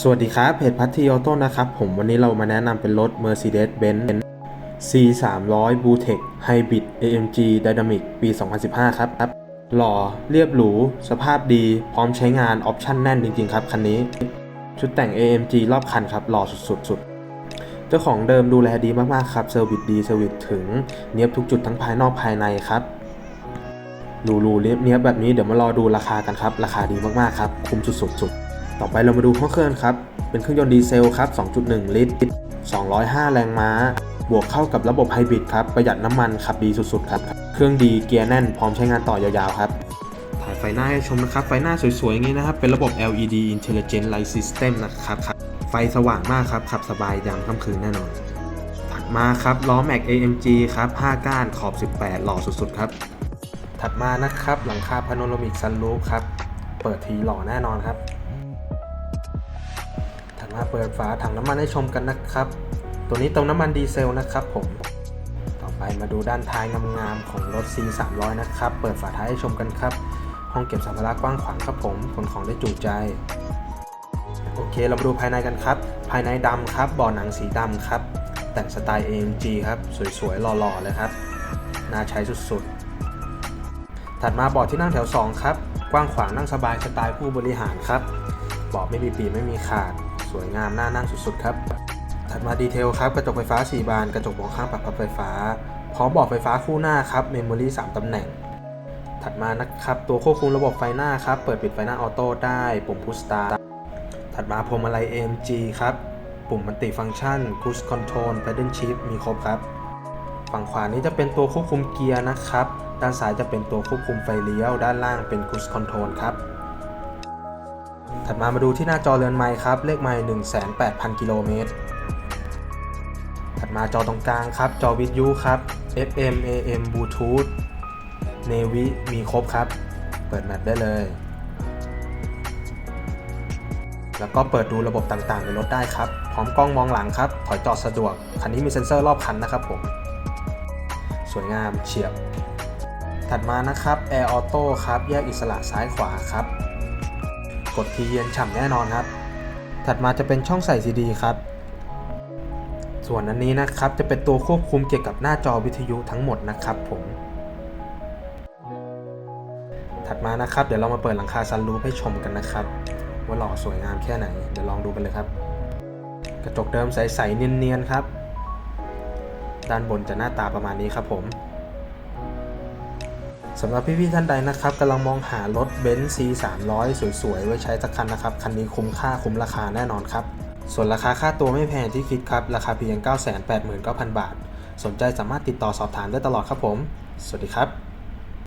สวัสดีครับเพจพัททีออโต้นะครับ ผมวันนี้เรามาแนะนำเป็นรถ Mercedes-Benz C 3 0 0 b u t e c Hybrid AMG Dynamic ปี 2015 ครับครับ หล่อเรียบหรู สภาพดี พร้อมใช้งาน ออปชั่นแน่นจริง ๆ ครับคันนี้ ชุดแต่ง AMG รอบคันครับ หล่อสุดๆเจ้าของเดิมดูแลดีมากๆครับเซอร์วิสดีเซอร์วิสถึง เนียบทุกจุดทั้งภายนอกภายในครับหรูๆเนียบๆแบบนี้เดี๋ยวมารอดูราคากันครับ ราคาดีมากๆครับ คุ้มสุดๆ ต่อไปเรามาดูห้องเครื่องครับ เป็นเครื่องยนต์ดีเซลครับ 2.1 ลิตร 205 แรงม้า บวกเข้ากับระบบไฮบริดครับ ประหยัดน้ำมันขับดีสุดๆครับ เครื่องดีเกียร์แน่น พร้อมใช้งานต่อยาวๆครับ ถ่ายไฟหน้าให้ชมนะครับ ไฟหน้าสวยๆอย่างนี้นะครับ เป็นระบบ LED Intelligent Light System นะครับ ไฟสว่างมากครับ ขับสบายยามค่ำคืนแน่นอน ถัดมาครับล้อแม็ก AMG ครับ 5 ก้านขอบ 18 หล่อสุดๆครับ ถัดมานะครับหลังคาพาโนรามิกซันรูฟครับ เปิดทีหล่อแน่นอนครับ มาเปิดฝาถังน้ำมันให้ชมกันนะครับ ตัวนี้เติมน้ำมันดีเซลนะครับผม ต่อไปมาดูด้านท้ายงามๆของรถ C 3 0 0นะครับ เปิดฝาท้ายให้ชมกันครับ ห้องเก็บสัมภาระกว้างขวางครับผมขนของได้จุใจ โอเค เรามาดูภายในกันครับ ภายในดำครับบ่อหนังสีดำครับ แต่งสไตล์ AMG ครับ สวยๆ หล่อๆ เลยครับ น่าใช้สุดๆ ถัดมาบาะที่นั่งแถว 2 ครับ กว้างขวางนั่งสบายสไตล์ผู้บริหารครับบาะไม่มีปีไม่มีขาด สวยงามน่านั่งสุดๆครับ ถัดมาดีเทลครับ กระจกไฟฟ้า 4 บาน กระจกมองข้างปรับพับไฟฟ้า พร้อมบาะไฟฟ้าคู่หน้าครับเมมโมรี่3ตำแหน่ง ถัดมานะครับ ตัวควบคุมระบบไฟหน้าครับ เปิดปิดไฟหน้าออโต้ได้ปุ่มพุชสตาร์ถัดมาพวงมาลัย AMG ครับ ปุ่มมัลติฟังก์ชัน Cruise Control Pedal Shift มีครบครับ ฝั่งขวานี้จะเป็นตัวควบคุมเกียร์นะครับ ด้านซ้ายจะเป็นตัวควบคุมไฟเลี้ยว ด้านล่างเป็น Cruise Control ครับ ถัดมามาดูที่หน้าจอเรือนไม้ครับ เลขไมล์18,000กิโลเมตร ถัดมาจอตรงกลางครับ จอวิทยุครับ FM AM Bluetooth Navy มีครบครับ เปิดแมปได้เลย แล้วก็เปิดดูระบบต่างๆในรถได้ครับ พร้อมกล้องมองหลังครับ ถอยจอดสะดวก คันนี้มีเซ็นเซอร์รอบคันนะครับผม สวยงามเฉียบ ถัดมานะครับ Air Auto ครับ แยกอิสระซ้ายขวาครับ กดทีเย็นฉ่ำแน่นอนครับ ถัดมาจะเป็นช่องใส่ซีดีครับ ส่วนอันนี้นะครับจะเป็นตัวควบคุมเกี่ยวกับหน้าจอวิทยุทั้งหมดนะครับผม ถัดมานะครับเดี๋ยวเรามาเปิดหลังคาซันรูฟให้ชมกันนะครับ ว่าหล่อสวยงามแค่ไหน เดี๋ยวลองดูกันเลยครับ กระจกเดิมใสๆเนียนๆครับ ด้านบนจะหน้าตาประมาณนี้ครับผม สำหรับพี่ๆท่านใดนะครับกำลังมองหารถเบนซ์ C 3 0 0สวยๆ ไว้ใช้สักคันนะครับ คันนี้คุ้มค่าคุ้มราคาแน่นอนครับ ส่วนราคาค่าตัวไม่แพงที่คิดครับ ราคาเพียง 989,000 บาท สนใจสามารถติดต่อสอบถามได้ตลอดครับผม สวัสดีครับ